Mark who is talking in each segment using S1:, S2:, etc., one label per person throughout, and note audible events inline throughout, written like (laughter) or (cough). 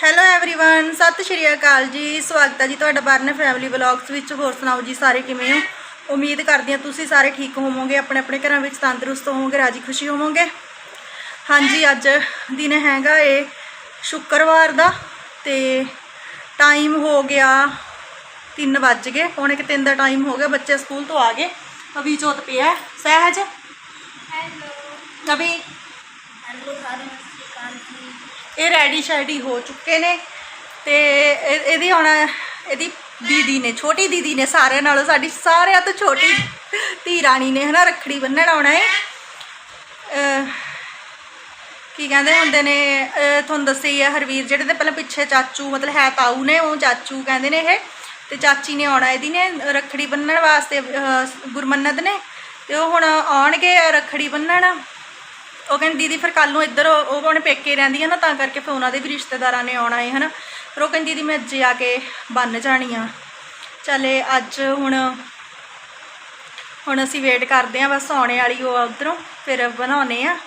S1: Hello everyone ਸਤਿ ਸ਼੍ਰੀ ਅਕਾਲ ਜੀ ਸਵਾਗਤ ਹੈ ਜੀ ਤੁਹਾਡਾ ਬਰਨ ਫੈਮਿਲੀ ਵਲੌਗਸ ਵਿੱਚ ਹੋਰ ਸੁਣਾਓ ਜੀ ਸਾਰੇ ਕਿਵੇਂ ਹੋ ਉਮੀਦ ਕਰਦੀ ਹਾਂ ਤੁਸੀਂ ਸਾਰੇ ਠੀਕ ਹੋਵੋਗੇ ਆਪਣੇ ਆਪਣੇ ਘਰਾਂ ਵਿੱਚ ਤੰਦਰੁਸਤ ਹੋਵੋਗੇ ਰਾਜੀ ਖੁਸ਼ੀ ਹੋਵੋਗੇ ਹਾਂਜੀ ਅੱਜ ਦਿਨ ਹੈਗਾ ਏ ਸ਼ੁੱਕਰਵਾਰ ਦਾ ਤੇ ਟਾਈਮ ਹੋ ਗਿਆ 3 ਵੱਜ ਗਏ ਪੌਣੇ ਕਿ 3 ਦਾ ਟਾਈਮ ਹੋ ਗਿਆ ਬੱਚੇ ਸਕੂਲ ਤੋਂ ਆ ਗਏ ਅਭੀ ਚੋਤ ਪਿਆ ਹੈ। ਸਹਿਜ ਅਭੀ ਇਹ ਰੈਡੀ ਸ਼ੈਡੀ ਹੋ ਚੁੱਕੇ ਨੇ ਤੇ ਇਹਦੀ ਹੁਣ ਇਹਦੀ ਦੀਦੀ ਨੇ, ਛੋਟੀ ਦੀਦੀ ਨੇ ਸਾਰਿਆਂ ਨਾਲੋਂ ਸਾਡੀ ਸਾਰਿਆਂ ਤੋਂ ਛੋਟੀ ਧੀ ਰਾਣੀ ਨੇ ਹਨਾ ਰੱਖੜੀ ਬੰਨਣ ਆਉਣਾ ਹੈ ਕੀ ਕਹਿੰਦੇ ਹੁੰਦੇ ਨੇ ਤੁਹਾਨੂੰ ਦੱਸਿਆ ਹੀ ਹੈ ਹਰਵੀਰ, ਜਿਹੜੇ ਤੇ ਪਹਿਲਾਂ ਪਿੱਛੇ ਚਾਚੂ ਮਤਲਬ ਹੈ ਤਾਊ ਨੇ, ਉਹ ਚਾਚੂ ਕਹਿੰਦੇ ਨੇ ਇਹ। ਤੇ ਚਾਚੀ ਨੇ ਆਉਣਾ ਇਹਦੀ ਨੇ ਰੱਖੜੀ ਬੰਨਣ ਵਾਸਤੇ ਗੁਰਮੰਨਤ ਨੇ। ਤੇ ਉਹ ਹੁਣ ਆਉਣਗੇ ਰੱਖੜੀ ਬੰਨਣ। ਉਹ ਕਹਿੰਦੀ, ਦੀਦੀ, ਫਿਰ ਕੱਲ ਨੂੰ ਇੱਧਰ ਉਹ ਉਹ ਆਪਣੇ ਪੇਕੇ ਰਹਿੰਦੀ ਹੈ ਨਾ, ਤਾਂ ਕਰਕੇ ਫਿਰ ਉਹਨਾਂ ਦੇ ਵੀ ਰਿਸ਼ਤੇਦਾਰਾਂ ਨੇ ਆਉਣਾ ਹੈ ਹਨਾ? ਫਿਰ ਉਹ ਕਹਿੰਦੀ, ਦੀਦੀ, ਮੈਂ ਅੱਜ ਆ ਕੇ ਬੰਨ ਜਾਣੀ ਆ। ਚਲੇ ਅੱਜ ਹੁਣ ਹੁਣ ਅਸੀਂ ਵੇਟ ਕਰਦੇ ਆ, ਬਸ ਆਉਣੇ ਵਾਲੀ ਉਹ ਉਧਰੋਂ, ਫਿਰ ਬਣਾਉਨੇ ਆ।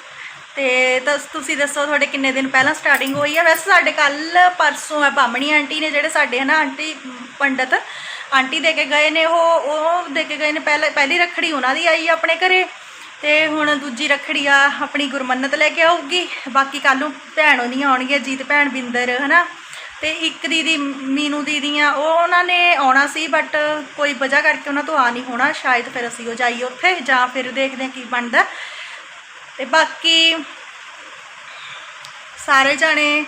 S1: ਤੇ ਤਾਂ ਤੁਸੀਂ ਦੱਸੋ, ਤੁਹਾਡੇ ਕਿੰਨੇ ਦਿਨ ਪਹਿਲਾਂ ਸਟਾਰਟਿੰਗ ਹੋਈ ਆ? ਵੈਸੇ ਸਾਡੇ ਕੱਲ ਪਰਸੋਂ ਆ ਬਾਮਣੀ ਆਂਟੀ ਨੇ ਜਿਹੜੇ ਸਾਡੇ, ਹਨਾ, ਆਂਟੀ ਪੰਡਤ, ਆਂਟੀ ਦੇ ਕੇ ਗਏ ਨੇ, ਉਹ ਉਹ ਦੇ ਕੇ ਗਏ ਨੇ, ਪਹਿਲੇ ਪਹਿਲੀ ਰੱਖੜੀ ਉਹਨਾਂ ਦੀ ਆਈ ਆਪਣੇ ਘਰੇ। ਤੇ ਹੁਣ ਦੂਜੀ ਰੱਖੜੀ ਆ, ਆਪਣੀ ਗੁਰਮੰਨਤ ਲੈ ਕੇ ਆਊਗੀ। ਬਾਕੀ ਕੱਲ ਨੂੰ ਭੈਣ ਉਹਦੀਆਂ ਆਉਣਗੀਆਂ, ਜੀਤ ਭੈਣ ਬਿੰਦਰ, ਹਨਾ? ਤੇ ਇੱਕ ਦੀਦੀ, ਮੀਨੂ ਦੀਦੀ ਆ ਉਹ ਉਹਨਾਂ ਨੇ ਆਉਣਾ ਸੀ ਬਟ ਕੋਈ ਵਜ੍ਹਾ ਕਰਕੇ ਉਹਨਾਂ ਤੋਂ ਆ ਨਹੀਂ ਹੋਣਾ। ਸ਼ਾਇਦ ਫਿਰ ਅਸੀਂ ਉਹ ਜਾਈਏ ਉੱਥੇ, ਜਾਂ ਫਿਰ ਦੇਖਦੇ ਹਾਂ ਕੀ ਬਣਦਾ। ਤੇ ਬਾਕੀ ਸਾਰੇ ਜਾਣੇ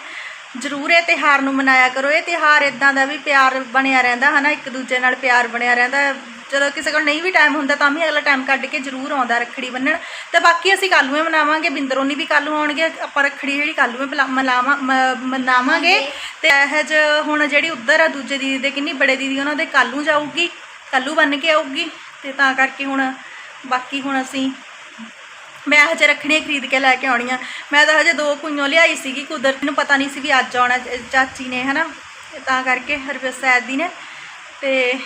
S1: ਜ਼ਰੂਰ ਇਹ ਤਿਹਾਰ ਨੂੰ ਮਨਾਇਆ ਕਰੋ। ਇਹ ਤਿਹਾਰ ਇਦਾਂ ਦਾ ਵੀ ਪਿਆਰ ਬਣਿਆ ਰਹਿੰਦਾ, ਹਨਾ? ਇੱਕ ਦੂਜੇ ਨਾਲ ਪਿਆਰ ਬਣਿਆ ਰਹਿੰਦਾ। ਚਲੋ ਕਿਸੇ ਕੋਲ ਨਹੀਂ ਵੀ ਟਾਈਮ ਹੁੰਦਾ ਤਾਂ ਵੀ ਅਗਲਾ ਟਾਈਮ ਕੱਢ ਕੇ ਜ਼ਰੂਰ ਆਉਂਦਾ ਰੱਖੜੀ ਬੰਨਣ। ਤੇ ਬਾਕੀ ਅਸੀਂ ਕੱਲ੍ਹ ਨੂੰ ਹੀ ਮਨਾਵਾਂਗੇ ਬਿੰਦਰੋਨੀ ਵੀ ਕੱਲ੍ਹ ਨੂੰ ਆਉਣਗੇ ਆਪਾਂ ਰੱਖੜੀ ਜਿਹੜੀ ਕੱਲ੍ਹ ਨੂੰ ਹੀ ਮ- ਮਨਾਵਾਂਗੇ। ਤੇ ਇਹ ਜ ਹੁਣ ਜਿਹੜੀ ਉੱਧਰ ਆ ਦੂਜੇ ਦੀਦੀ ਦੇ ਕਿੰਨੀ ਬੜੇ ਦੀਦੀ ਉਹਨਾਂ ਦੇ ਕੱਲ੍ਹ ਨੂੰ ਜਾਊਗੀ ਕੱਲ੍ਹ ਨੂੰ ਬੰਨ ਕੇ ਆਊਗੀ। ਤੇ ਤਾਂ ਕਰਕੇ ਹੁਣ ਬਾਕੀ ਹੁਣ ਅਸੀਂ ਮੈਂ ਹਜੇ ਰੱਖੜੀਆਂ ਖਰੀਦ ਕੇ ਲੈ ਕੇ ਆਉਣੀਆਂ। ਮੈਂ ਤਾਂ ਹਜੇ ਦੋ ਕੁਈਆਂ ਲਿਆਈ ਸੀਗੀ ਕੁਦਰਤ ਨੂੰ ਪਤਾ ਨਹੀਂ ਸੀ ਵੀ ਅੱਜ ਆਉਣਾ ਚ- ਚਾਚੀ ਨੇ ਹਨਾ? ਤੇ ਤਾਂ ਕਰਕੇ ਹਰਵਿਰ ਸੈਦ ਦੀ ਨੇ। ਤੇ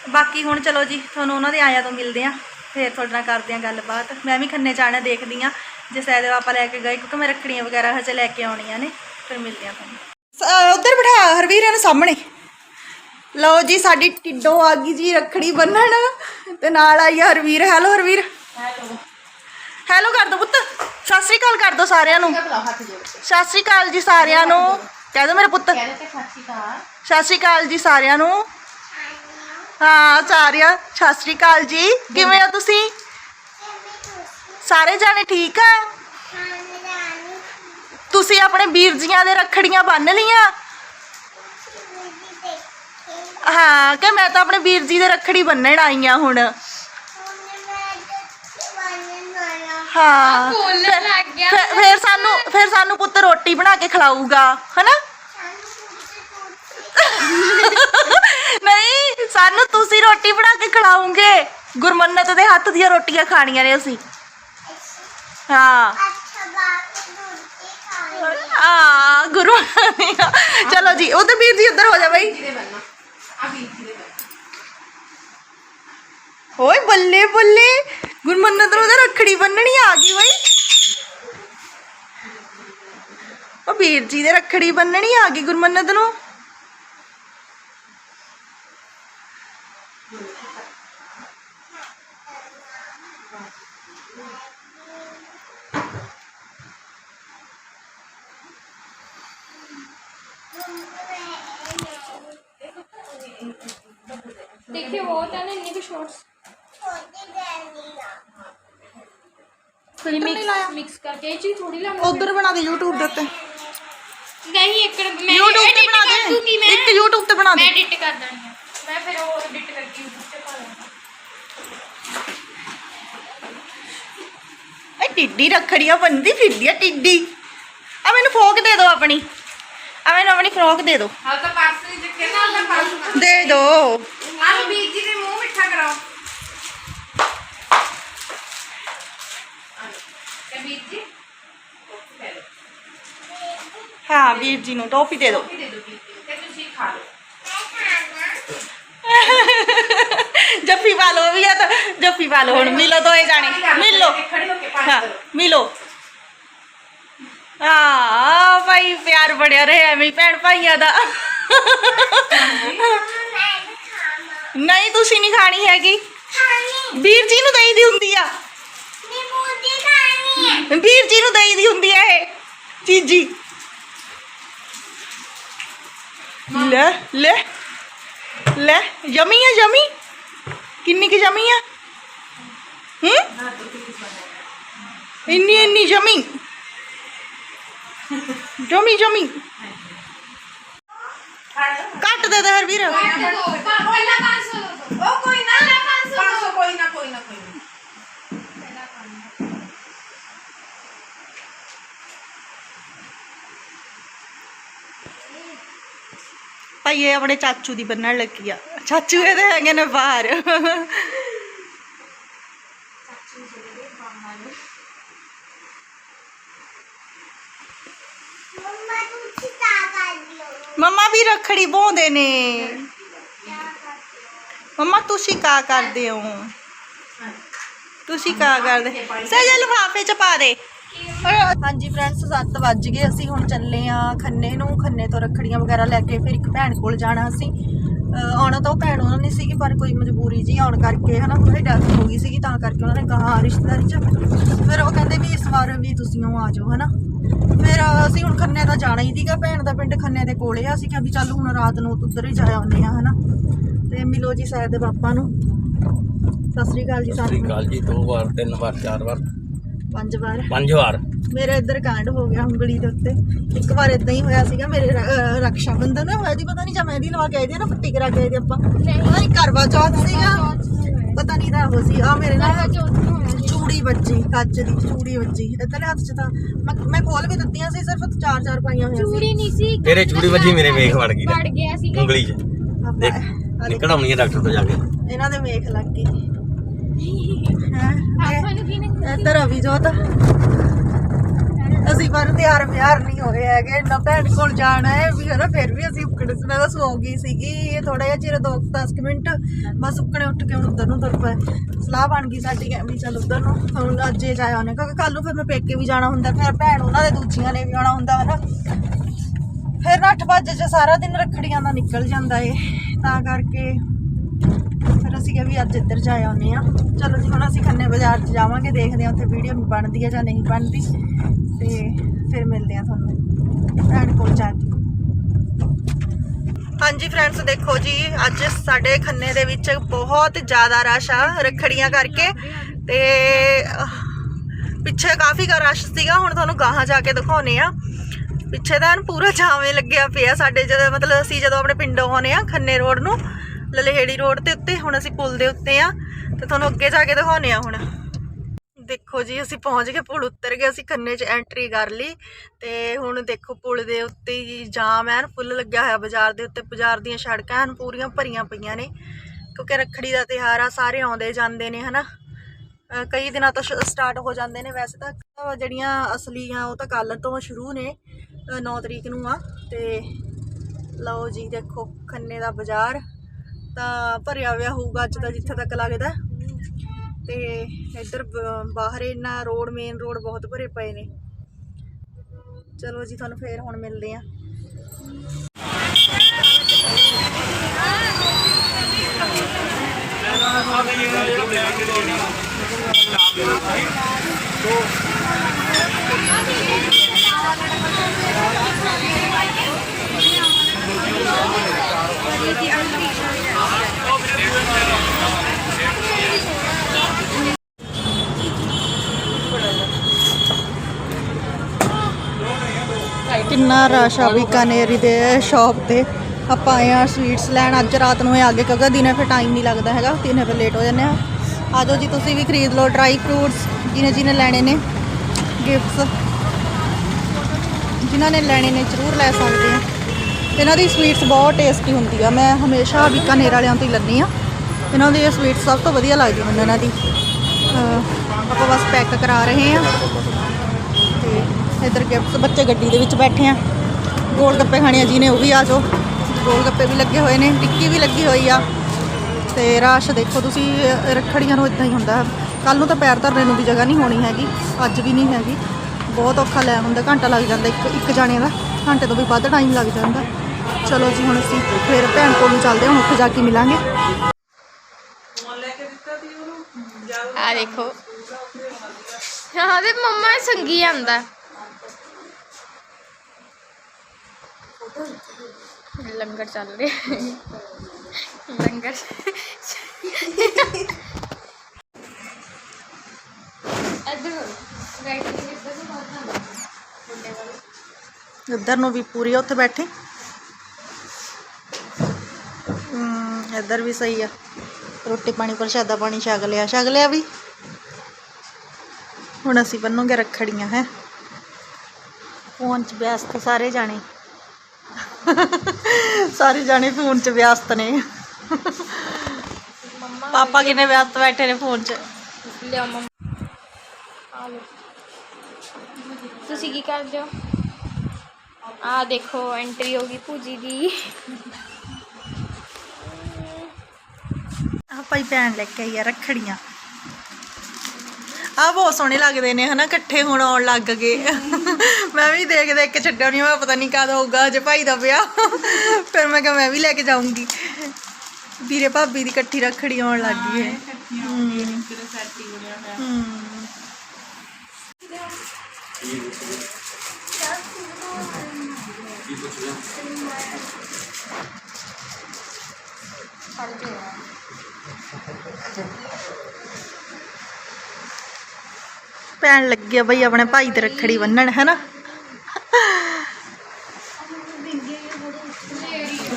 S1: ਬਾਕੀ ਹੁਣ ਚਲੋ ਜੀ, ਤੁਹਾਨੂੰ ਉਹਨਾਂ ਦੇ ਆਇਆਂ ਤੋਂ ਮਿਲਦੇ ਆ ਫਿਰ ਤੁਹਾਡੇ ਨਾਲ ਕਰਦੇ ਆ ਗੱਲਬਾਤ। ਮੈਂ ਵੀ ਖੰਨੇ ਜਾਣਾ ਦੇਖਦੀ ਆ ਜੇ ਸੈਦ ਆਪਾਂ ਲੈ ਕੇ ਗਏ, ਕਿਉਂਕਿ ਮੈਂ ਰੱਖੜੀਆਂ ਵਗੈਰਾ ਹਜੇ ਲੈ ਕੇ ਆਉਣੀਆਂ ਨੇ, ਫਿਰ ਮਿਲਦੇ ਆ ਤੁਹਾਨੂੰ। ਉਧਰ ਬਿਠਾ, ਹਰਵੀਰ ਇਹਨੂੰ ਸਾਹਮਣੇ। ਲਓ ਜੀ, ਸਾਡੀ ਟਿੱਡੋ ਆ ਗਈ ਜੀ, ਰੱਖੜੀ ਬੰਨਣ। ਤੇ ਨਾਲ ਆਈ ਆ ਹਰਵੀਰ। ਹੈਲੋ ਹਰਵੀਰ। ਹੈਲੋ ਕਰ ਦੋ ਪੁੱਤ। ਸਤਿ ਸ੍ਰੀ ਅਕਾਲ ਕਰ ਦੋ ਸਾਰਿਆਂ ਨੂੰ। ਸਤਿ ਸ੍ਰੀ ਅਕਾਲ ਜੀ ਸਾਰਿਆਂ ਨੂੰ। ਕਹਿ ਦੋ ਮੇਰੇ ਪੁੱਤ। ਸਤਿ ਸ੍ਰੀ ਅਕਾਲ ਜੀ ਸਾਰਿਆਂ ਨੂੰ। ਹਾਂ ਸਾਰਿਆਂ। ਸਤਿ ਸ੍ਰੀ ਅਕਾਲ ਜੀ। ਕਿਵੇਂ ਹੋ ਤੁਸੀਂ? ਸਾਰੇ ਜਾਣੇ ਠੀਕ ਆ? ਤੁਸੀਂ ਆਪਣੇ ਵੀਰ ਜੀਆਂ ਦੇ ਰੱਖੜੀਆਂ ਬੰਨ ਲੀਆਂ ਹਾਂ ਕਿ ਮੈਂ ਤਾਂ ਆਪਣੇ ਵੀਰ ਜੀ ਦੇ ਰੱਖੜੀ ਬੰਨਣ ਆਈ ਆ ਹੁਣ। ਹਾਂ ਫਿਰ ਸਾਨੂੰ ਫਿਰ ਸਾਨੂੰ ਪੁੱਤ ਰੋਟੀ ਬਣਾ ਕੇ ਖਿਲਾਊਗਾ ਹਨਾ? ਨਹੀਂ, ਸਾਨੂੰ ਤੁਸੀਂ ਰੋਟੀ ਬਣਾ ਕੇ ਖਿਲਾਉਂਗੇ ਗੁਰਮੰਨਤ ਦੇ ਹੱਥ ਦੀਆਂ ਰੋਟੀਆਂ ਖਾਣੀਆਂ ਨੇ ਅਸੀਂ। ਹਾਂ। ਆ ਗੁਰੂ ਚਲੋ ਜੀ ਉਧਰ ਵੀਰ ਜੀ ਉੱਧਰ ਹੋ ਜਾ ਬਈ। ਓਏ ਬੱਲੇ ਬੱਲੇ। ਗੁਰਮੰਨਤ ਨੂੰ ਤਾਂ ਰੱਖੜੀ ਬੰਨਣੀ ਆ ਗਈ ਬਈ। ਉਹ ਵੀਰ ਜੀ ਦੇ ਰੱਖੜੀ ਬੰਨਣੀ ਆ ਗਈ ਗੁਰਮੰਨਤ ਨੂੰ।
S2: పోతానే నీకు షార్ట్స్ ਥੋੜੀ ਮਿਕਸ ਮਿਕਸ ਕਰਕੇ ਜੀ ਥੋੜੀ ਲਾ
S1: ਉਧਰ ਬਣਾ ਦੇ YouTube ਦੇ ਉੱਤੇ।
S2: ਨਹੀਂ ਇੱਕ ਮੈਂ
S1: YouTube ਤੇ ਬਣਾ ਦੇ। ਇੱਕ YouTube ਤੇ ਬਣਾ ਦੇ।
S2: ਮੈਂ ਐਡਿਟ ਕਰ ਦਾਂਗੀ ਮੈਂ ਫਿਰ ਉਹ ਐਡਿਟ ਕਰਕੇ YouTube ਤੇ ਪਾ
S1: ਦਾਂਗੀ ਟਿੱਡੀ ਰੱਖੜੀਆਂ ਬੰਦੀ ਫਿਰਦੀ ਆ ਟਿੱਡੀ। ਆ ਮੈਨੂੰ ਫੋਕ ਦੇ ਦੋ ਆਪਣੀ। ਆ ਮੈਨੂੰ ਆਪਣੀ ਫਰੋਕ ਦੇ ਦੋ।
S2: ਹਾਂ ਤਾਂ ਪਰਸ ਨਹੀਂ ਚੱਕੇ ਨਾ ਤਾਂ ਪਰਸ
S1: ਦੇ ਦੋ।
S2: ਆਹ ਵੀਰ ਜੀ ਦੇ ਮੂੰਹ ਮਿੱਠਾ ਕਰਾਓ। ਤੇ ਵੀਰ ਜੀ ਕੋਫੀ ਲੈ ਲਓ।
S1: ਹਾਂ ਵੀਰ ਜੀ ਨੂੰ ਟੋਫੀ ਦੇ ਦਿਓ।
S2: ਕੋਫੀ ਦੇ ਦਿਓ ਵੀਰ ਜੀ ਤੇ ਤੁਸੀਂ ਖਾ ਲਓ।
S1: ਜੱਫੀ ਪਾ ਲਓ ਵੀ ਆ ਤਾਂ ਪਾ ਲਓ ਹੁਣ ਮਿਲੋ ਦੋਏ ਜਾਣੇ। ਮਿਲ।
S2: ਲਓ
S1: ਹਾਂ ਭਾਈ ਪਿਆਰ ਬੜਿਆ ਰਹੇ ਐਵੇਂ ਭੈਣ ਭਾਈਆਂ ਦਾ। ਨਹੀਂ ਤੁਸੀਂ ਨਹੀਂ ਖਾਣੀ ਹੈਗੀ ਵੀਰ ਜੀ ਨੂੰ ਦਈ ਦੀ ਹੁੰਦੀ ਆ ਵੀਰ ਜੀ ਨੂੰ ਦਈ ਦੀ ਹੁੰਦੀ ਆ ਇਹ ਚੀਜੀ ਲੈ ਲੈ ਲੈ ਯਮੀ ਆ ਯਮੀ ਕਿੰਨੀ ਕਿ ਯਮੀ ਆ ਹੂੰ ਇੰਨੀ ਇੰਨੀ ਯਮੀ ਜਮੀ ਜਮੀ ਕੱਟ ਦੇ ਦੇ ਹਰਵੀਰ। ਭਾਈ ਇਹ ਆਪਣੇ ਚਾਚੂ ਦੀ ਬੰਨਣ ਲੱਗੀ ਆ। ਚਾਚੂ ਇਹਦੇ ਹੈਗੇ ਨੇ ਬਾਹਰ ਮੰਮਾ ਵੀ ਰੱਖੜੀ ਪਾਉਂਦੇ ਨੇ। ਮੰਮਾ, ਤੁਸੀਂ ਕਾ ਕਰਦੇ ਹੋ? ਤੁਸੀਂ ਕਾ ਕਰਦੇ? ਸਹਿਜ ਲਿਫਾਫੇ ਚ ਪਾ ਦੇ। ਹਾਂਜੀ ਫਰੈਂਡਸ 7 ਵੱਜ ਗਏ, ਅਸੀਂ ਹੁਣ ਚੱਲੇ ਆ ਖੰਨੇ ਨੂੰ। ਖੰਨੇ ਤੋਂ ਰੱਖੜੀਆਂ ਵਗੈਰਾ ਲੈ ਕੇ ਫਿਰ ਇੱਕ ਭੈਣ ਕੋਲ ਜਾਣਾ ਅਸੀਂ। ਆਉਣਾ ਤਾਂ ਉਹ ਭੈਣ ਉਹਨਾਂ ਨੇ ਸੀਗੀ, ਪਰ ਕੋਈ ਮਜਬੂਰੀ ਜੀ ਆਉਣ ਕਰਕੇ ਹਨਾ ਥੋੜੀ ਦੀ ਡੈਥ ਹੋ ਗਈ ਸੀਗੀ, ਤਾਂ ਕਰਕੇ ਉਹਨਾਂ ਨੇ ਕਹਾ ਰਿਸ਼ਤੇਦਾਰੀ ਚ। ਫਿਰ ਉਹ ਕਹਿੰਦੇ ਵੀ ਇਸ ਵਾਰ ਵੀ ਤੁਸੀਂ ਉਹ ਆ ਜਾਓ, ਹਨਾ। ਫਿਰ ਅਸੀਂ ਹੁਣ ਖੰਨੇ ਦਾ ਜਾਣਾ ਹੀ ਸੀਗਾ ਭੈਣ ਦਾ ਪਿੰਡ ਖੰਨੇ ਦੇ ਕੋਲੇ ਆ। ਅਸੀਂ ਕਿਹਾ ਵੀ ਚੱਲ ਹੁਣ ਰਾਤ ਨੂੰ ਉੱਧਰ ਹੀ ਜਾ ਆਉਂਦੇ ਆ ਹਨਾ। ਤੇ ਮਿਲੋ ਜੀ ਸਾਹਿਬ ਦੇ ਪਾਪਾ ਨੂੰ। ਸਤਿ ਸ੍ਰੀ ਅਕਾਲ ਜੀ
S3: ਸਤਿ ਸ੍ਰੀ ਅਕਾਲ ਜੀ ਦੋ ਵਾਰ ਤਿੰਨ ਵਾਰ ਚਾਰ ਵਾਰ।
S1: ਪੰਜ ਵਾਰ।
S3: ਪੰਜ ਵਾਰ।
S1: ਮੇਰੇ ਇੱਧਰ ਕਾਂਡ ਹੋ ਗਿਆ ਉਂਗਲੀ ਦੇ ਉੱਤੇ। ਇੱਕ ਵਾਰ ਇਦਾਂ ਹੀ ਹੋਇਆ ਸੀਗਾ ਮੇਰੇ ਰਕਸ਼ਾ ਬੰਧਨ ਨਾ ਹੋਇਆ ਦੀ ਪਤਾ ਨਹੀਂ ਜਾਂ ਮਹਿੰਦੀ ਲਵਾ ਕੇ ਆਏ ਦੀ ਨਾ ਪੱਟੀ ਕਰਾ ਕੇ ਆਏ ਦੀ ਆਪਾਂ। ਪਤਾ ਨਹੀਂ ਕਰਵਾ ਚੌਥ ਸੀਗਾ। ਪਤਾ ਨਹੀਂ ਦਾ ਉਹ ਸੀ। ਆ ਮੇਰੇ ਨਾਲ ਚੂੜੀ ਵੱਜੀ ਕੱਚ ਦੀ ਚੂੜੀ ਵੱਜੀ। ਇੱਧਰਲੇ ਹੱਥ 'ਚ ਤਾਂ ਮੈਂ ਮੈਂ ਖੋਲ ਵੀ ਦਿੱਤੀਆਂ ਸੀ ਸਿਰਫ ਚਾਰ ਚਾਰ ਪਾਈਆਂ ਹੋਈਆਂ ਸੀ।
S2: ਚੂੜੀ ਨਹੀਂ ਸੀ
S3: ਤੇਰੇ ਚੂੜੀ ਵੱਜੀ ਮੇਰੇ ਵੇਖ ਵੜ ਗਈ
S2: ਵੜ ਗਿਆ ਸੀ
S3: ਉਂਗਲੀ 'ਚ। ਦੇਖ ਆਉਣੀ ਹੈ ਡਾਕਟਰ ਤੋਂ ਜਾ ਕੇ।
S1: ਇਹਨਾਂ ਦੇ ਵੇਖ ਲੱਗ ਗਈ। ਹੈਂ?
S2: ਆਪਾਂ ਨੂੰ ਕੀ ਨੇ
S1: ਇੱਧਰ ਅਵੀ ਜੋਤ। ਅਸੀਂ ਪਰ ਤਿਆਰ ਵਿਆਰ ਨਹੀਂ ਹੋਏ ਹੈਗੇ ਨਾ ਭੈਣ ਕੋਲ ਜਾਣਾ ਹੈ, ਵੀ ਹਨਾ, ਫਿਰ ਵੀ ਅਸੀਂ ਉੱਕੜ ਮੈਂ ਤਾਂ ਸੌ ਗਈ ਸੀਗੀ, ਇਹ ਥੋੜਾ ਜਿਹਾ ਚਿਰ ਦੋ 10 ਮਿੰਟ, ਬਸ ਉੱਕਣੇ ਉੱਠ ਕੇ ਹੁਣ ਉੱਧਰ ਨੂੰ ਤੁਰ ਪਏ। ਸਲਾਹ ਬਣ ਗਈ ਸਾਡੀ ਵੀ ਚੱਲ ਉੱਧਰ ਨੂੰ, ਹੁਣ ਅੱਜ ਹੀ ਜਾਇਆ ਉਹਨੇ, ਕਿਉਂਕਿ ਕੱਲ ਨੂੰ ਫਿਰ ਮੈਂ ਪੇਕੇ ਵੀ ਜਾਣਾ ਹੁੰਦਾ, ਫਿਰ ਭੈਣ ਉਹਨਾਂ ਦੇ ਦੂਜੀਆਂ ਨੇ ਵੀ ਆਉਣਾ ਹੁੰਦਾ, ਹਨਾ। ਫਿਰ 8 ਵਜੇ ਚ ਸਾਰਾ ਦਿਨ ਰੱਖੜੀਆਂ ਦਾ ਨਿਕਲ ਜਾਂਦਾ ਏ, ਤਾਂ ਕਰਕੇ ਫਿਰ ਅਸੀਂ ਕਿਹਾ ਵੀ ਅੱਜ ਇੱਧਰ ਜਾ ਆਉਂਦੇ ਆ। ਚਲੋ ਜੀ ਹੁਣ ਅਸੀਂ ਖੰਨੇ ਬਾਜ਼ਾਰ 'ਚ ਜਾਵਾਂਗੇ, ਦੇਖਦੇ ਆ ਉੱਥੇ ਵੀਡੀਓ ਬਣਦੀ ਆ ਜਾਂ ਨਹੀਂ ਬਣਦੀ। ਤੇ ਫਿਰ ਮਿਲਦੇ ਆ ਤੁਹਾਨੂੰ। ਭੈਣ ਕੋਲ ਜਾ ਕੇ। ਹਾਂਜੀ ਫਰੈਂਡਸ ਦੇਖੋ ਜੀ, ਅੱਜ ਸਾਡੇ ਖੰਨੇ ਦੇ ਵਿੱਚ ਬਹੁਤ ਜ਼ਿਆਦਾ ਰਸ਼ ਆ ਰੱਖੜੀਆਂ ਕਰਕੇ ਤੇ, ਪਿੱਛੇ ਕਾਫੀ ਗਾ ਰਸ਼ ਸੀਗਾ, ਹੁਣ ਤੁਹਾਨੂੰ ਗਾਹਾਂ ਜਾ ਕੇ ਦਿਖਾਉਨੇ ਆ ਪਿੱਛੇ ਤਾਂ ਪੂਰਾ ਜਾਵੇਂ ਲੱਗਿਆ ਪਿਆ ਸਾਡੇ ਜਦੋਂ, ਮਤਲਬ ਅਸੀਂ ਜਦੋਂ ਆਪਣੇ ਪਿੰਡੋਂ ਆਉਨੇ ਆ ਖੰਨੇ ਰੋਡ ਨੂੰ, ਲਲਹੇੜੀ ਰੋਡ ਦੇ ਉੱਤੇ, ਹੁਣ ਅਸੀਂ ਪੁਲ ਦੇ ਉੱਤੇ ਆ ਤੇ ਤੁਹਾਨੂੰ ਅੱਗੇ ਜਾ ਕੇ ਦਿਖਾਉਨੇ ਆ ਹੁਣ। ਦੇਖੋ ਜੀ, ਅਸੀਂ ਪਹੁੰਚ ਗਏ, ਪੁਲ ਉੱਤਰ ਗਏ, ਅਸੀਂ ਖੰਨੇ 'ਚ ਐਂਟਰੀ ਕਰ ਲਈ ਤੇ ਹੁਣ ਦੇਖੋ ਪੁਲ ਦੇ ਉੱਤੇ ਹੀ ਜਾਮ ਐਨ, ਫੁੱਲ ਲੱਗਿਆ ਹੋਇਆ ਬਾਜ਼ਾਰ ਦੇ ਉੱਤੇ, ਬਾਜ਼ਾਰ ਦੀਆਂ ਸੜਕਾਂ ਐਨ ਪੂਰੀਆਂ ਭਰੀਆਂ ਪਈਆਂ ਨੇ, ਕਿਉਂਕਿ ਰੱਖੜੀ ਦਾ ਤਿਉਹਾਰ ਆ, ਸਾਰੇ ਆਉਂਦੇ ਜਾਂਦੇ ਨੇ, ਹਨਾ? ਅਹ ਕਈ ਦਿਨਾਂ ਤੋਂ ਸਟਾਰਟ ਹੋ ਜਾਂਦੇ ਨੇ, ਵੈਸੇ ਤਾਂ ਜਿਹੜੀਆਂ ਅਸਲੀ ਆ, ਉਹ ਤਾਂ ਕੱਲ ਤੋਂ ਸ਼ੁਰੂ ਨੇ 9 ਤਰੀਕ ਨੂੰ ਆ, ਤੇ ਲਓ ਜੀ, ਦੇਖੋ ਖੰਨੇ ਦਾ ਬਾਜ਼ਾਰ ਤਾਂ ਭਰਿਆ ਹੋਇਆ ਹੋਊਗਾ ਅੱਜ ਦਾ ਜਿੱਥੇ ਤੱਕ ਲੱਗਦਾ। ਤੇ ਇੱਧਰ ਬ- ਬਾਹਰ ਇਹਨਾਂ ਰੋਡ ਮੇਨ ਰੋਡ ਬਹੁਤ ਭਰੇ ਪਏ ਨੇ। ਚਲੋ ਜੀ, ਤੁਹਾਨੂੰ ਫੇਰ ਹੁਣ ਮਿਲਦੇ ਆ। ਕਿੰਨਾ ਰਸ਼ ਆ ਬੀਕਾਨੇਰੀ ਦੇ ਸ਼ਾਪ ਤੇ। ਆਪਾਂ ਆਏ ਆ ਸਵੀਟਸ ਲੈਣ। ਅੱਜ ਰਾਤ ਨੂੰ ਇਹ ਗਏ ਕਿਉਂਕਿ ਦਿਨੇ ਫਿਰ ਟਾਈਮ ਨਹੀਂ ਲੱਗਦਾ ਹੈਗਾ। ਦਿਨੇ ਫਿਰ ਲੇਟ ਹੋ ਜਾਂਦੇ ਆ। ਆ ਜਾਓ ਜੀ, ਤੁਸੀਂ ਵੀ ਖਰੀਦ ਲਓ ਡਰਾਈ ਫਰੂਟਸ ਜਿਹਨੇ ਜਿਹਨੇ ਲੈਣੇ ਨੇ। ਗਿਫਟਸ ਜਿਨ੍ਹਾਂ ਨੇ ਲੈਣੇ ਨੇ ਜ਼ਰੂਰ ਲੈ ਸਕਦੇ ਆ। ਇਹਨਾਂ ਦੀ ਸਵੀਟਸ ਬਹੁਤ ਟੇਸਟੀ ਹੁੰਦੀ ਆ। ਮੈਂ ਹਮੇਸ਼ਾ ਬੀਕਾਨੇਰ ਵਾਲਿਆਂ ਤੋਂ ਹੀ ਲੈਂਦੀ ਆ। ਇਹਨਾਂ ਦੀ ਇਹ ਸਵੀਟਸ ਸਭ ਤੋਂ ਵਧੀਆ ਲੱਗਦੀ ਮੈਨੂੰ ਇਹਨਾਂ ਦੀ। ਆਪਾਂ ਬਸ ਪੈਕ ਕਰਾ ਰਹੇ ਆ। ਤੇ ਇਧਰ ਗਿਫਟਸ ਬੱਚੇ ਗੱਡੀ ਦੇ ਵਿੱਚ ਬੈਠੇ ਆ। ਗੋਲ ਗੱਪੇ ਖਾਣੇ ਆ ਜੀ ਨੇ, ਉਹ ਵੀ ਆ ਜਾਓ। ਗੋਲ ਗੱਪੇ ਵੀ ਲੱਗੇ ਹੋਏ ਨੇ, ਟਿੱਕੀ ਵੀ ਲੱਗੀ ਹੋਈ ਆ। ਤੇ ਰਾਸ਼ ਦੇਖੋ ਤੁਸੀਂ ਅਹ ਰੱਖੜੀਆਂ ਨੂੰ ਇਦਾਂ ਹੀ ਹੁੰਦਾ। ਕੱਲ ਨੂੰ ਤਾਂ ਪੈਰ ਧਰਨੇ ਨੂੰ ਵੀ ਜਗ੍ਹਾ ਨਹੀਂ ਹੋਣੀ ਹੈਗੀ, ਅੱਜ ਵੀ ਨਹੀਂ ਹੈਗੀ। ਬਹੁਤ ਔਖਾ ਲੈ ਹੁੰਦਾ ਘੰਟਾ ਲੱਗ ਜਾਂਦਾ ਇੱਕ ਇੱਕ ਜਾਣੇ ਦਾ। ਘੰਟੇ ਤੋਂ ਵੀ ਵੱਧ ਟਾਈਮ ਲੱਗ ਜਾਂਦਾ। ਚਲੋ ਜੀ ਹੁਣ ਅਸੀਂ ਫਿਰ ਭੈਣ ਕੋਲ ਨੂੰ ਚੱਲਦੇ ਹਾਂ ਹੁਣ ਉੱਥੇ ਜਾ ਕੇ ਮਿਲਾਂਗੇ
S2: ਆ ਦੇਖੋ ਹਾਂ ਦੇ ਮੰਮਾ ਸੰਗੀ ਆਂਦਾ ਲੰਗਰ ਚੱਲ ਰਿਹਾ ਲੰਗਰ ਇੱਧਰ ਰਾਈਟ ਦੇ ਇੱਧਰ ਨੂੰ ਬਾਹਰ ਮੁੰਡੇ ਵਾਲੇ
S1: ਇੱਧਰ ਨੂੰ ਵੀ ਪੂਰੀ ਆ ਉੱਥੇ ਬੈਠੇ ਹਮ ਇੱਧਰ ਵੀ ਸਹੀ ਆ। ਰੋਟੀ ਪਾਣੀ ਪ੍ਰਸ਼ਾਦਾ ਪਾਣੀ ਛਕ ਲਿਆ ਛਕ ਲਿਆ ਵੀ। ਹੁਣ ਅਸੀਂ ਬੰਨੂਗੇ ਰੱਖੜੀਆਂ, ਹੈ। ਫੋਨ 'ਚ ਵਿਅਸਤ ਸਾਰੇ ਜਾਣੇ। ਸਾਰੇ ਜਾਣੇ ਫੋਨ 'ਚ ਵਿਅਸਤ ਨੇ।
S2: ਮੰਮਾ
S1: ਪਾਪਾ ਕਿੰਨੇ ਵਿਅਸਤ ਬੈਠੇ ਨੇ ਫੋਨ 'ਚ।
S2: ਲਿਆ ਮੰਮਾ। ਆ ਲੋ ਤੁਸੀਂ ਕੀ ਕਰਦੇ ਹੋ? ਆ ਦੇਖੋ ਐਂਟਰੀ ਹੋ ਗਈ ਪੂਜੀ ਦੀ।
S1: ਆ ਭਾਈ ਭੈਣ ਲੈ ਕੇ ਆਈ ਆ ਰੱਖੜੀਆਂ। ਆ ਬਹੁਤ ਸੋਹਣੇ ਲੱਗਦੇ ਨੇ ਹਨਾ ਇਕੱਠੇ ਹੁਣ ਆਉਣ ਲੱਗ ਗਏ। ਮੈਂ ਵੀ ਦੇਖ ਦੇਖ ਕੇ ਛੱਡਿਆ ਨਹੀਂ ਮੈਂ ਪਤਾ ਨਹੀਂ ਕਦ ਹੋਊਗਾ ਅਜੇ ਭਾਈ ਦਾ ਵਿਆਹ। ਫਿਰ ਮੈਂ ਕਿਹਾ ਮੈਂ ਵੀ ਲੈ ਕੇ ਜਾਊਂਗੀ। ਵੀਰੇ ਭਾਬੀ ਦੀ ਇਕੱਠੀ ਰੱਖੜੀ ਆਉਣ ਲੱਗ ਗਈ ਹੈ ਹਮ। ਭੈਣ ਲੱਗੀ ਆ ਬਈ ਆਪਣੇ ਭਾਈ ਤੇ ਰੱਖੜੀ ਬੰਨਣ ਹੈਨਾ?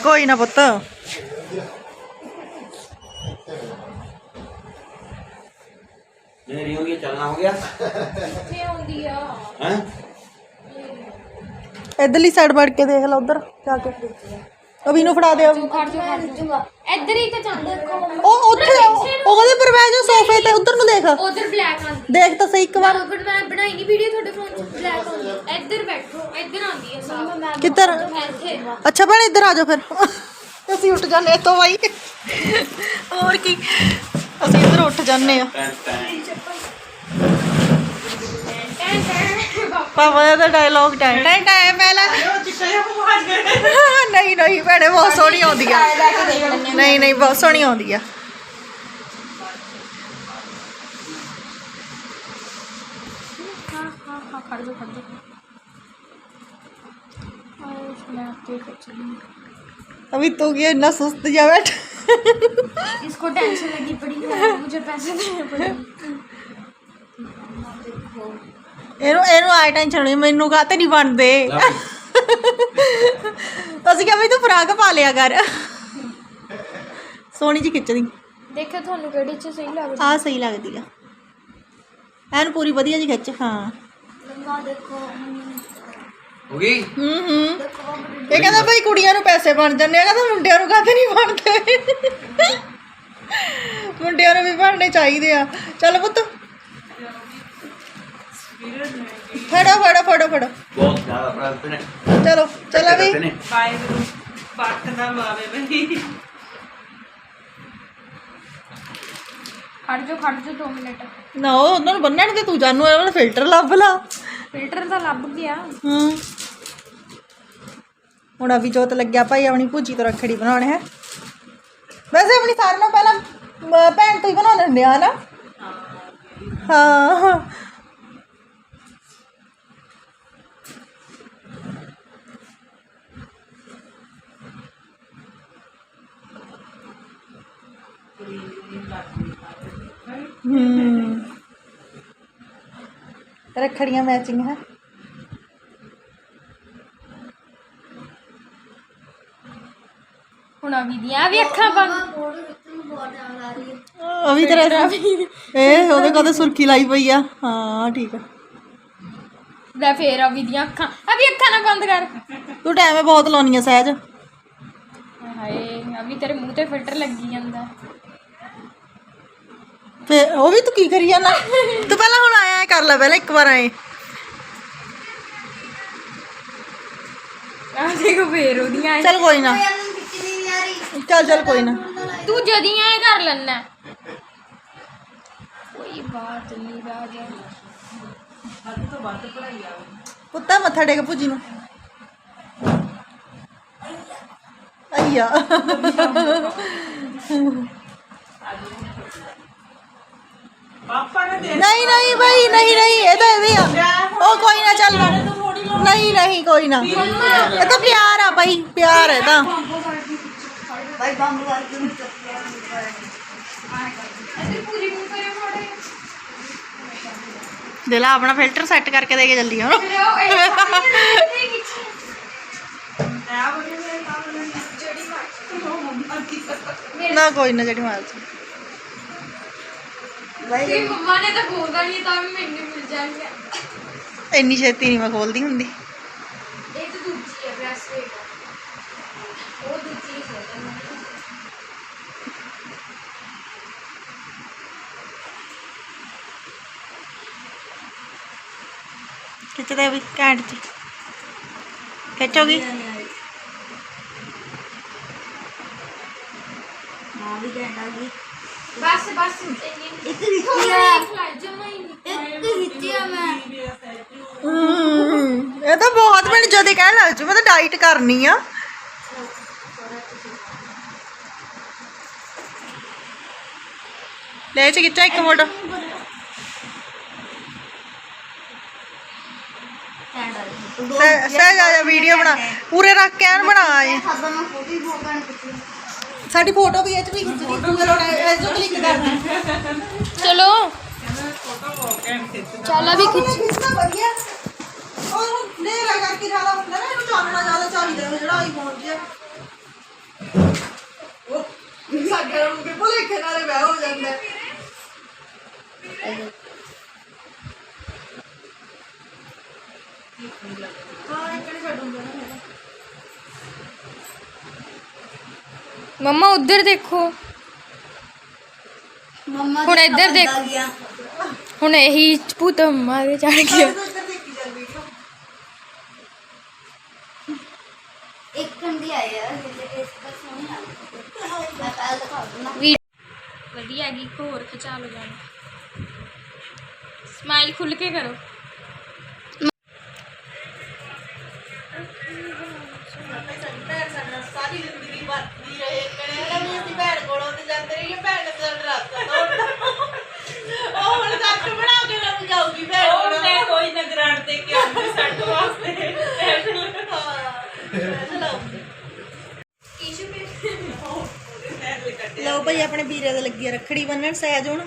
S1: ਕੋਈ ਨਾ ਪੁੱਤ।
S3: ਮੇਰੀ ਹੋ ਗਈ ਚੱਲਣਾ ਹੋ ਗਿਆ।
S2: ਕਿੱਥੇ ਆਉਂਦੀ ਆ?
S3: ਹੈ?
S1: ਇਧਰਲੀ ਸਾਈਡ ਵੜ ਕੇ ਦੇਖ ਲਾ ਉਧਰ ਜਾ ਕੇ। ਅਭੀ ਨੂੰ ਫੜਾ ਦੇ ਅਭੀ।
S2: ਖੜ ਜਾ ਖੜ ਜਾ ਇੱਧਰ ਹੀ ਤਾਂ ਜਾਂਦਾ
S1: ਉਹ ਉੱਥੇ ਉਹ- ਉਹਦੇ ਪਰ ਬਹਿ ਜਾ ਸੋਫੇ ਤੇ ਉਧਰ ਨੂੰ ਦੇਖ।
S2: ਉਧਰ ਬਲੈਕ ਆਂਦੀ
S1: ਦੇਖ ਤਾਂ ਸਹੀ ਇੱਕ ਵਾਰ।
S2: ਮੈਂ ਬਣਾਈ ਨਹੀਂ ਵੀਡੀਓ ਤੁਹਾਡੇ ਫੋਨ 'ਚ ਬਲੈਕ ਆਉਂਦੀ। ਇੱਧਰ ਬੈਠੋ ਇੱਧਰ ਆਉਂਦੀ ਹੈ ਸਾਹ
S1: ਕਿੱਧਰ?
S2: ਇੱਥੇ।
S1: ਅੱਛਾ ਭੈਣ ਇੱਧਰ ਆ ਜਾਓ ਫਿਰ। ਅਸੀਂ ਉੱਠ ਜਾਂਦੇ ਇੱਥੋਂ ਬਾਈ। ਹੋਰ ਕੀ? ਅਸੀਂ ਇੱਧਰ ਉੱਠ ਜਾਂਦੇ ਆ
S2: ਟੈਂ
S1: ਦਾ ਡਾਇਲੌਗ ਟਾਈਮ ਟਾਈਮ ਟਾਈਮ ਪਹਿਲਾਂ (laughs) ਨਹੀਂ ਨਹੀਂ ਭੈਣੇ ਬਹੁਤ ਸੋਹਣੀ ਆਉਂਦੀ ਆ ਨਹੀਂ ਨਹੀਂ ਬਹੁਤ ਸੋਹਣੀ ਆਉਂਦੀ ਆ
S2: ਹਾਂ ਹਾਂ ਹਾਂ ਖੜ ਜਾ ਖੜ ਜਾ ਆਏ ਮੈਂ आपके चली
S1: अभी तू ये इतना सुस्त जा बैठ
S2: इसको टेंशन लगी पड़ी है मुझे पैसे देने पड़े
S1: ਇਹਨੂੰ ਇਹਨੂੰ ਆਈ ਟੈਨਸ਼ਨ ਨਹੀਂ ਮੈਨੂੰ ਕਾਤੇ ਨਹੀਂ ਬਣਦੇ ਅਸੀਂ ਕਿਹਾ ਵੀ ਤੂੰ ਫਰਾਕ ਪਾ ਲਿਆ ਕਰ। ਸੋਹਣੀ ਜੀ ਖਿੱਚਦੀ।
S2: ਦੇਖੋ ਤੁਹਾਨੂੰ ਕਿਹੜੀ ਚ ਸਹੀ ਲੱਗਦੀ।
S1: ਆ ਸਹੀ ਲੱਗਦੀ ਆ। ਐਨ ਪੂਰੀ ਵਧੀਆ ਜੀ ਖਿੱਚ ਹਾਂ।
S2: ਲੰਗਾ ਦੇਖੋ।
S3: ਹੋ ਗਈ?
S1: ਹੂੰ ਹੂੰ। ਇਹ ਕਹਿੰਦਾ ਭਾਈ ਕੁੜੀਆਂ ਨੂੰ ਪੈਸੇ ਬਣ ਜਾਂਦੇ ਆ। ਕਹਿੰਦਾ ਮੁੰਡਿਆਂ ਨੂੰ ਕਾਹਤੇ ਨਹੀਂ ਬਣਦੇ? ਮੁੰਡਿਆਂ ਨੂੰ ਵੀ ਬਣਨੇ ਚਾਹੀਦੇ ਆ। ਚੱਲ ਪੁੱਤ ਫੜੋ ਫੜੋ ਫੜੋ ਫੜੋ।
S3: ਬਹੁਤ ਜ਼ਿਆਦਾ ਪ੍ਰਗਟ ਨੇ।
S1: ਚਲੋ ਚਲੋ ਵੀ।
S3: ਨੇ।
S4: ਵਾਹਿਗੁਰੂ ਪੱਟ ਦਾ ਮਾਵੇ ਬਈ।
S2: ਖੜ ਜਾ ਖੜ ਜਾ 2 ਮਿੰਟ।
S1: ਨਾ ਉਹ ਉਹਨਾਂ ਨੂੰ ਬੰਨਣ ਤੇ ਤੂੰ ਜਾਨੂ ਉਹਨਾਂ ਫਿਲਟਰ ਲੱਭ ਲਾ।
S2: ਫਿਲਟਰ ਤਾਂ ਲੱਭ ਗਿਆ।
S1: ਹੂੰ। ਹੁਣ ਅਭੀ ਜੋਤ ਲੱਗਿਆ ਭਾਈ ਆਪਣੀ ਭੂਜੀ ਤੋਂ ਰੱਖੜੀ ਬਣਾਉਣ ਹੈ। ਵੈਸੇ ਆਪਣੀ ਸਾਰਿਆਂ ਨਾਲੋਂ ਪਹਿਲਾਂ ਭੈਣ ਤੋਂ ਹੀ ਬਣਾਉਂਦੇ ਹੁੰਦੇ ਆ ਨਾ। ਹਾਂ ਹੂੰ। ਰੱਖੜੀਆਂ ਮੈਚਿੰਗ ਹੈ।
S2: ਹੁਣ ਅਵੀ ਦੀਆਂ ਵੀ ਅੱਖਾਂ ਬੰਦ।
S1: ਅਭੀ ਤੇਰਾ ਇਹ ਉਹਦੇ ਕੋਲ ਸੁਰਖੀ ਲਾਈ ਪਈ ਆ। ਹਾਂ ਠੀਕ ਆ।
S2: ਲੈ ਫੇਰ ਅਵੀ ਦੀਆਂ ਅੱਖਾਂ। ਅਵੀ ਅੱਖਾਂ ਨਾ ਬੰਦ ਕਰ।
S1: ਤੂੰ ਟਾਈਮ ਬਹੁਤ ਲਾਉਣੀ ਆ ਸਹਿਜ।
S2: ਹਾਏ ਅਵੀ ਤੇਰੇ ਮੂੰਹ ਤੇ ਫਿਲਟਰ ਲੱਗੀ ਜਾਂਦਾ।
S1: ਫੇ ਉਹ ਵੀ ਤੂੰ ਕੀ ਕਰੀ ਜਾਣਾ ਤੂੰ ਪਹਿਲਾਂ ਹੁਣ ਆਇਆ ਐਂ ਕਰ ਲੈ ਪਹਿਲਾਂ ਇੱਕ ਵਾਰ ਆਏ।
S2: ਆ ਦੇਖੋ ਫੇਰ ਉਹਦੀਆਂ
S1: ਚੱਲ ਕੋਈ ਨਾ। ਚੱਲ ਚੱਲ ਕੋਈ ਨਾ।
S2: ਤੂੰ ਜਦੀਆਂ ਇਹ ਕਰ ਲੈਣਾ ਕੋਈ ਬਾਤ ਨਹੀਂ ਰਾਜਾ।
S1: ਪੁੱਤਾ ਮੱਥਾ ਟੇਕ ਭੁਜੀ ਨੂੰ। ਅਈਆ
S4: ਪਾਪਾ ਨੇ ਦੇ
S1: ਨਹੀਂ ਨਹੀਂ ਭਾਈ ਨਹੀਂ ਨਹੀਂ ਇਹ ਤਾਂ ਇਹਦੇ ਆ। ਉਹ ਕੋਈ ਨਾ ਚੱਲ ਨਹੀਂ ਨਹੀਂ ਕੋਈ ਨਾ। ਇਹ ਤਾਂ ਪਿਆਰ ਆ ਭਾਈ ਪਿਆਰ ਹੈ ਤਾਂ
S2: ਕਰਿਓ ਥੋੜੇ
S1: ਦਿਲਾ ਆਪਣਾ ਫਿਲਟਰ ਸੈੱਟ ਕਰਕੇ ਦੇ ਕੇ ਜਲਦੀ ਹੁਣ
S2: ਦੇ
S4: ਨਾ
S1: ਕੋਈ ਨਾ ਜਿਹੜੀ ਮਾਰ
S2: ਤੇ ਮੰਮਾ ਨੇ ਤਾਂ ਬੋਲਦਾ ਨਹੀਂ ਤਾਂ ਵੀ ਮੈਨੂੰ ਮਿਲ ਜਾਣਗੇ।
S1: ਇੰਨੀ ਛੇਤੀ ਨਹੀਂ ਮੈਂ ਖੋਲਦੀ ਹੁੰਦੀ।
S2: ਇਹ ਤਾਂ ਦੂਜੀ ਹੈ ਬ੍ਰੈਸਲੇਟ ਉਹ ਦੂਜੀ ਹੈ
S1: ਖਿੱਚਦੇ ਵੀ ਘੈਂਟ ਜੀ। ਖਿੱਚੋਗੀ?
S2: ਬਸ ਬਸ। ਇੱਕ ਹਿੱਚਿਆ ਇੱਕ ਹਿੱਚਿਆ ਮੈਂ।
S1: ਹਮ, ਇਹ ਤਾਂ ਬਹੁਤ ਮੈਨੂੰ ਜਦੇ ਕਹਿਣ ਲੱਗ ਜੂ ਮੈਂ ਤਾਂ ਡਾਈਟ ਕਰਨੀ ਆ। ਲੈ ਚ ਖਿੱਚਾ ਇੱਕ ਫੋਟੋ ਸਹਿ ਜਾ ਵੀਡੀਓ ਬਣਾ। ਪੂਰੇ ਰੱਖ ਕੇ ਐਨ ਬਣਾ ਆਏ। ਸਾਡੀ ਫੋਟੋ ਵੀ ਇਹ ਚ ਵੀ ਤੂੰ ਚਲੋ ਇਹ ਜੋ ਕਲਿੱਕ ਕਰਨਾ
S2: ਚਲੋ। ਚੱਲ ਵੀ ਖਿੱਚ।
S1: ਕਿੰਨਾ ਵਧੀਆ ਉਹ ਲੈ ਲਾ ਕਰਕੇ ਜ਼ਿਆਦਾ ਹੁੰਦਾ ਨਾ ਇਹਨੂੰ ਚਾਨਣਾ ਜ਼ਿਆਦਾ ਚਾਹੀਦਾ ਉਹ ਜਿਹੜਾ ਆਈਫੋਨ ਜਿਹਾ ਉਹ ਸਾਡੇ ਨੂੰ ਕਿ ਭੁਲੇਖੇ ਨਾਲੇ ਵਹਿ ਹੋ ਜਾਂਦਾ। ਹੈ। ਹਾਂ ਇੱਕ ਨੇ ਛੱਡੂਗਾ। ਨਾ ਮੇਰਾ
S2: ਮੰਮਾ ਉਧਰ ਦੇਖੋ ਹੁਣ ਇੱਧਰ ਦੇਖ ਹੁਣ ਇਹੀ ਭੂਤ ਮੰਮਾ ਦੇ ਚੜ ਗਿਆ
S1: ਤੂੰ ਇੱਧਰ ਦੇਖੀ ਚੱਲ ਵੀਡੀਓ
S5: ਇੱਕ ਕੰਡੀ ਆਇਆ ਜਿਹਦੇ ਇਸ ਦਾ ਸੋਹਣੀ ਲੱਗਦੀ ਮੈਂ ਪਹਿਲਾਂ ਦਿਖਾ ਦੂੰਗਾ
S2: ਵੀ ਵਧੀਆ ਹੈਗੀ ਇੱਕ ਹੋਰ ਖਿਚਾ ਲਓ ਜਾਨ ਸਮਾਈਲ ਖੁੱਲ ਕੇ ਕਰੋ
S1: ਭੈਣ ਸਾਡੇ ਨਾਲ ਸਾਰੀ ਜ਼ਿੰਦਗੀ ਵਰਤਦੀ ਰਹੇ ਕਰੇ ਵੀ ਅਸੀਂ ਭੈਣ ਕੋਲੋਂ ਤੇ ਜਾਂਦੇ ਰਹੀਏ ਭੈਣ ਨੇ ਸਾਡਾ ਰਾਸਤਾ ਤੋੜਦਾ ਉਹ ਹੁਣ ਕੱਟ ਬਣਾ ਕੇ ਮੈਨੂੰ ਜਾਊਗੀ ਭੈਣ
S4: ਉਹ
S1: ਕੋਲੋਂ
S4: ਮੈਂ ਕੋਈ ਨਾ ਗ੍ਰਾਂਟ ਦੇ ਕੇ ਆਉਂਦੀ ਸੱਟ ਵਾਸਤੇ
S1: ਲਓ ਭਾਈ ਆਪਣੇ ਵੀਰੇ ਦੇ ਲੱਗੀ ਆ ਰੱਖੜੀ ਬੰਨਣ ਸਹਿਜ ਹੁਣ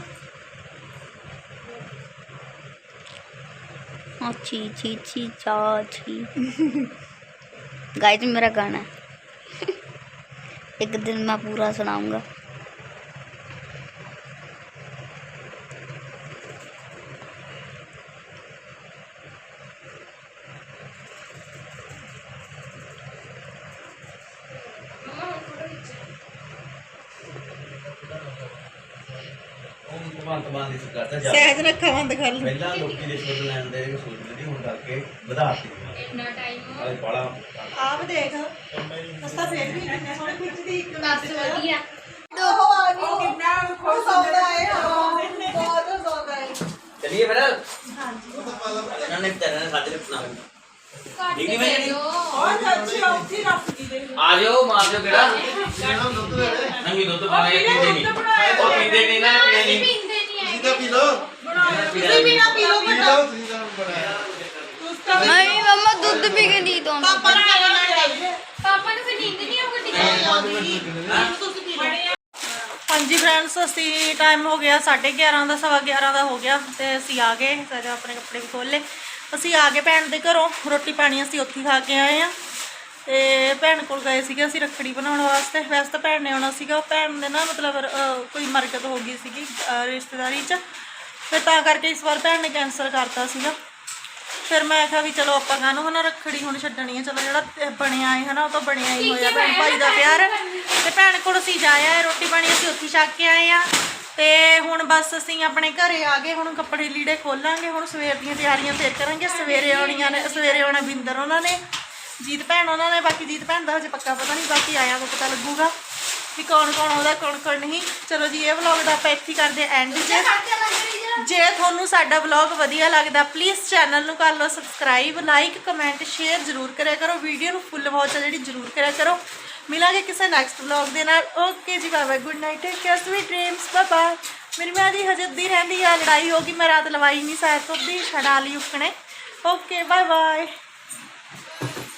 S5: अच्छी छी छी चा छी गाइस मेरा गाना है एक दिन मैं पूरा सुनाऊंगा
S3: ਉਹ ਭਗਵੰਤ ਮਾਨ ਦੀ ਸਰਕਾਰ ਜਾ
S1: ਸਹਿਜ ਅੱਖਾਂ ਬੰਦ ਕਰ ਲਈ।
S3: ਪਹਿਲਾਂ ਲੋਕੀ ਰਿਸ਼ਵਤ ਲੈਣ ਦੇ ਸੋਚਦੇ ਸੀ ਹੁਣ ਕਰਕੇ ਵਧਾਤੀ।
S2: ਇੰਨਾ ਟਾਈਮ
S3: ਅੱਜ ਬੜਾ
S1: ਆਪ ਦੇਖ ਅਸਤਾ ਫੇਰ ਵੀ ਕਿੰਨੇ ਸੋਹਣੇ ਖਿੱਚਦੀ ਇੱਕ
S2: ਬਸ ਵਧੀਆ।
S1: ਉਹ ਆ ਗਈ ਕਿੰਨਾ ਖੁਸ਼ ਸੌਦਾ ਹੈ ਹਾਂ ਬਹੁਤ ਸੌਦਾ ਹੈ।
S3: ਚਲਿਏ ਫਿਰ ਹਾਂਜੀ ਇਹਨਾਂ ਨੇ ਵਿਚਾਰਿਆਂ ਨੇ ਸਾਡੇ ਰਪਣਾ
S1: ਹਾਂਜੀ ਫਰੈਂਡਸ ਅਸੀਂ ਟਾਈਮ ਹੋ ਗਿਆ 11:30 ਦਾ 11:30 ਦਾ ਹੋ ਗਿਆ ਤੇ ਅਸੀਂ ਆ ਗਏ ਸਾਰੇ ਆਪਣੇ ਕੱਪੜੇ ਖੋਲ ਲਏ। ਅਸੀਂ ਆ ਗਏ ਭੈਣ ਦੇ ਘਰੋਂ, ਰੋਟੀ ਪਾਣੀ ਅਸੀਂ ਉੱਥੇ ਖਾ ਕੇ ਆਏ ਆ ਤੇ ਭੈਣ ਕੋਲ ਗਏ ਸੀਗੇ ਅਸੀਂ ਰੱਖੜੀ ਬਣਾਉਣ ਵਾਸਤੇ। ਵੈਸੇ ਤਾਂ ਭੈਣ ਨੇ ਆਉਣਾ ਸੀਗਾ ਭੈਣ ਦੇ ਨਾ ਮਤਲਬ ਕੋਈ ਮਰਕਤ ਹੋ ਗਈ ਸੀਗੀ ਰਿਸ਼ਤੇਦਾਰੀ 'ਚ। ਫਿਰ ਤਾਂ ਕਰਕੇ ਇਸ ਵਾਰ ਭੈਣ ਨੇ ਕੈਂਸਲ ਕਰਤਾ ਸੀਗਾ। ਫਿਰ ਮੈਂ ਕਿਹਾ ਵੀ ਚਲੋ ਆਪਾਂ ਕਾਹਨੂੰ ਹਨਾ ਰੱਖੜੀ ਹੁਣ ਛੱਡਣੀ ਹੈ। ਚਲੋ ਜਿਹੜਾ ਇਹ ਬਣਿਆ ਹੈ ਹਨਾ ਉਹ ਤਾਂ ਬਣਿਆ ਹੀ ਹੋਇਆ, ਭੈਣ ਭਾਈ ਦਾ ਪਿਆਰ। ਤੇ ਭੈਣ ਕੋਲ ਅਸੀਂ ਜਾਇਆ, ਰੋਟੀ ਪਾਣੀ ਅਸੀਂ ਉੱਥੇ ਹੀ ਛੱਕ ਕੇ ਆਏ ਆ ਤੇ ਹੁਣ ਬਸ ਅਸੀਂ ਆਪਣੇ ਘਰੇ ਆ ਗਏ ਹੁਣ ਕੱਪੜੇ ਲੀੜੇ ਖੋਲਾਂਗੇ ਹੁਣ ਸਵੇਰ ਦੀਆਂ ਤਿਆਰੀਆਂ ਫੇਰ ਕਰਾਂਗੇ ਸਵੇਰੇ ਆਉਣੀਆਂ ਨੇ ਸਵੇਰੇ ਆਉਣਾ ਬਿੰਦਰ ਉਹਨਾਂ ਨੇ ਜੀਤ ਭੈਣ ਉਹਨਾਂ ਨੇ ਬਾਕੀ ਜੀਤ ਭੈਣ ਦਾ ਹਜੇ ਪੱਕਾ ਪਤਾ ਨਹੀਂ ਬਾਕੀ ਆਇਆ ਤਾਂ ਪਤਾ ਲੱਗੂਗਾ ਵੀ ਕੌਣ ਕੌਣ ਆਉਂਦਾ ਕੌਣ ਕੌਣ ਨਹੀਂ। ਚਲੋ ਜੀ ਇਹ ਵਲੌਗ ਦਾ ਆਪਾਂ ਇੱਥੇ ਕਰਦੇ ਐਂਡ ਜੇ। ਜੇ ਤੁਹਾਨੂੰ ਸਾਡਾ ਵਲੌਗ ਵਧੀਆ ਲੱਗਦਾ ਪਲੀਜ਼ ਚੈਨਲ ਨੂੰ ਕਰ ਲਓ ਸਬਸਕ੍ਰਾਈਬ ਲਾਈਕ ਕਮੈਂਟ ਸ਼ੇਅਰ ਜ਼ਰੂਰ ਕਰਿਆ ਕਰੋ ਵੀਡੀਓ ਨੂੰ ਫੁੱਲ ਵਾਚ ਜਿਹੜੀ ਜ਼ਰੂਰ ਕਰਿਆ ਕਰੋ। ਮਿਲਾਂਗੇ ਕਿਸੇ ਨੈਕਸਟ ਵਲੌਗ ਦੇ ਨਾਲ। ਓਕੇ ਜੀ bye bye good night take care sweet dreams bye ਮੇਰੀ ਮਾਂ ਦੀ ਹਜੇ ਦੀ ਰਹਿੰਦੀ ਆ, ਲੜਾਈ ਹੋ ਗਈ, ਮੈਂ ਰਾਤ ਲਵਾਈ ਨਹੀਂ ਸਾਇਦ ਤੋਂ ਦੀ ਛਡਾ ਲਈ ਉਕਣੇ ਓਕੇ ਬਾਏ ਬਾਏ